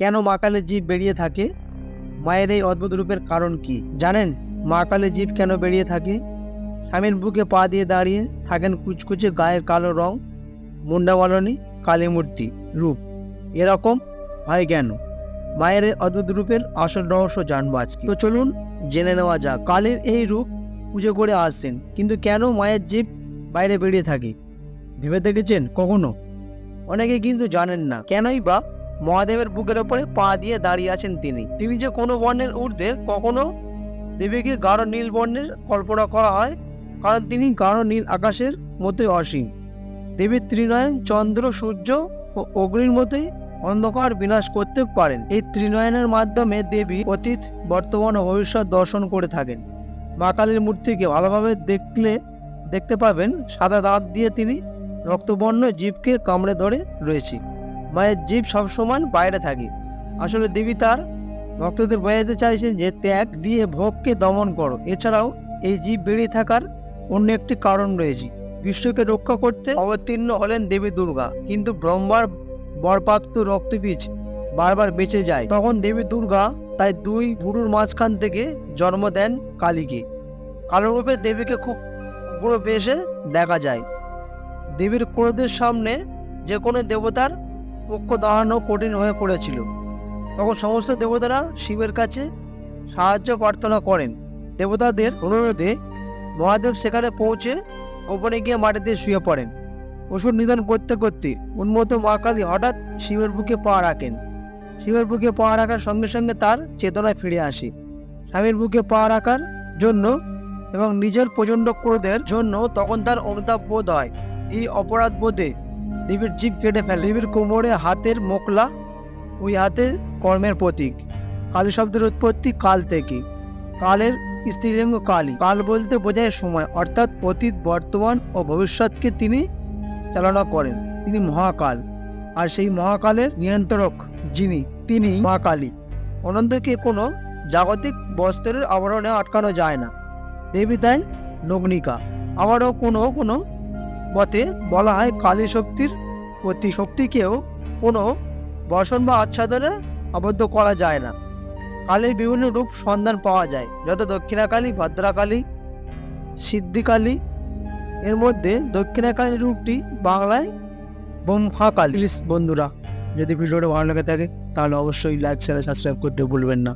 কেন মা কালীর জীব বেরিয়ে থাকে? মায়ের এই অদ্ভুত রূপের কারণ কি? জানেন, মা কালীর জীব কেন বেরিয়ে থাকে? স্বামীর বুকে পা দিয়ে দাঁড়িয়ে থাকেন কুচকুচে গায়ের কালো রং কালী মূর্তি রূপ। এরকম হয় কেন? মায়ের এই অদ্ভুত রূপের আসল রহস্য জানব আজকে। তো চলুন জেনে নেওয়া যাক। কালের এই রূপ পুজো করে আসছেন, কিন্তু কেন মায়ের জীব বাইরে বেরিয়ে থাকে? ভেবে দেখেছেন কখনো? অনেকে কিন্তু জানেন না। কেনই বা মহাদেবের বুকের ওপরে পা দিয়ে দাঁড়িয়ে আছেন তিনি। তিনি যে কোনো বর্ণের ঊর্ধ্বে কখনো দেবীকে গাঢ় নীল বর্ণের কল্পনা করা হয়, কারণ তিনি গাঢ় নীল আকাশের মতোই অসীম। দেবীর ত্রিনয়ন চন্দ্র, সূর্য ও অগ্নির মতোই অন্ধকার বিনাশ করতে পারেন। এই ত্রিনয়নের মাধ্যমে দেবী অতীত, বর্তমান ও ভবিষ্যৎ দর্শন করে থাকেন। মা কালীর মূর্তিকে ভালোভাবে দেখলে, দেখতে পাবেন সাদা দাঁত দিয়ে তিনি রক্তবর্ণ জীবকে কামড়ে ধরে রয়েছে। মায়ের জীব সবসময় বাইরে থাকে। আসলে দেবী তার ভক্তদের বোঝাতে চাইছেন যে, ত্যাগ দিয়ে ভোগকে দমন করো। এছাড়াও এই জীব বেরিয়ে থাকার অন্য একটি কারণ রয়েছে। বিশ্বকে রক্ষা করতে অবতীর্ণ হলেন দেবী দুর্গা, কিন্তু ব্রহ্মার বরপ্রাপ্ত রক্তবীজ বারবার বেঁচে যায়। তখন দেবী দুর্গা তাই দুই গুরুর মাঝখান থেকে জন্ম দেন কালীকে। কালো রূপে দেবীকে খুব পুরো বেশে দেখা যায়। দেবীর ক্রোধের সামনে যে কোনো দেবতার পক্ষ দাঁড়ানো কঠিন হয়ে পড়েছিল। তখন সমস্ত দেবতারা শিবের কাছে সাহায্য প্রার্থনা করেন। দেবতাদের অনুরোধে মহাদেব সেখানে পৌঁছে গোপনে গিয়ে মাটিতে শুয়ে পড়েন। ওষুধ নিধন করতে করতে উন্মত মা কালী হঠাৎ শিবের বুকে পা রাখেন। শিবের বুকে পা রাখার সঙ্গে সঙ্গে তার চেতনায় ফিরে আসে। স্বামীর বুকে পা রাখার জন্য এবং নিজের প্রচণ্ড ক্রোধের জন্য তখন তার অনুতাপ বোধ হয়। এই অপরাধ বোধে দেবীর জীব কেটে ফেলে। দেবীর কোমরে হাতের মোকলা, ওই হাতে কর্মের প্রতীক। কালী শব্দের উৎপত্তি কাল থেকে। কালের স্ত্রীলিঙ্গ কালী। কাল বলতে বোঝায় সময়, অর্থাৎ অতীত, বর্তমান ও ভবিষ্যৎকে তিনি চালনা করেন। তিনি মহাকাল। আর সেই মহাকালের নিয়ন্ত্রক যিনি, তিনি মা কালী অনন্তকে কোনো জাগতিক বস্ত্রের আবরণে আটকানো যায় না। দেবী তাই নগ্নিকা। আবারও কোনো কোনো মতে বলা হয় কালী শক্তির প্রতি শক্তিকেও কোনো বসন বা আচ্ছাদনে আবদ্ধ করা যায় না। কালীর বিভিন্ন রূপ সন্ধান পাওয়া যায়, যত দক্ষিণাকালী, ভদ্রাকালী, সিদ্ধিকালী। এর মধ্যে দক্ষিণাকালী রূপটি বাংলায় ব্রহ্মাকালী। বন্ধুরা, যদি ভিডিওটা ভালো লাগে থাকে, তাহলে অবশ্যই লাইক শেয়ার সাবস্ক্রাইব করতে ভুলবেন না।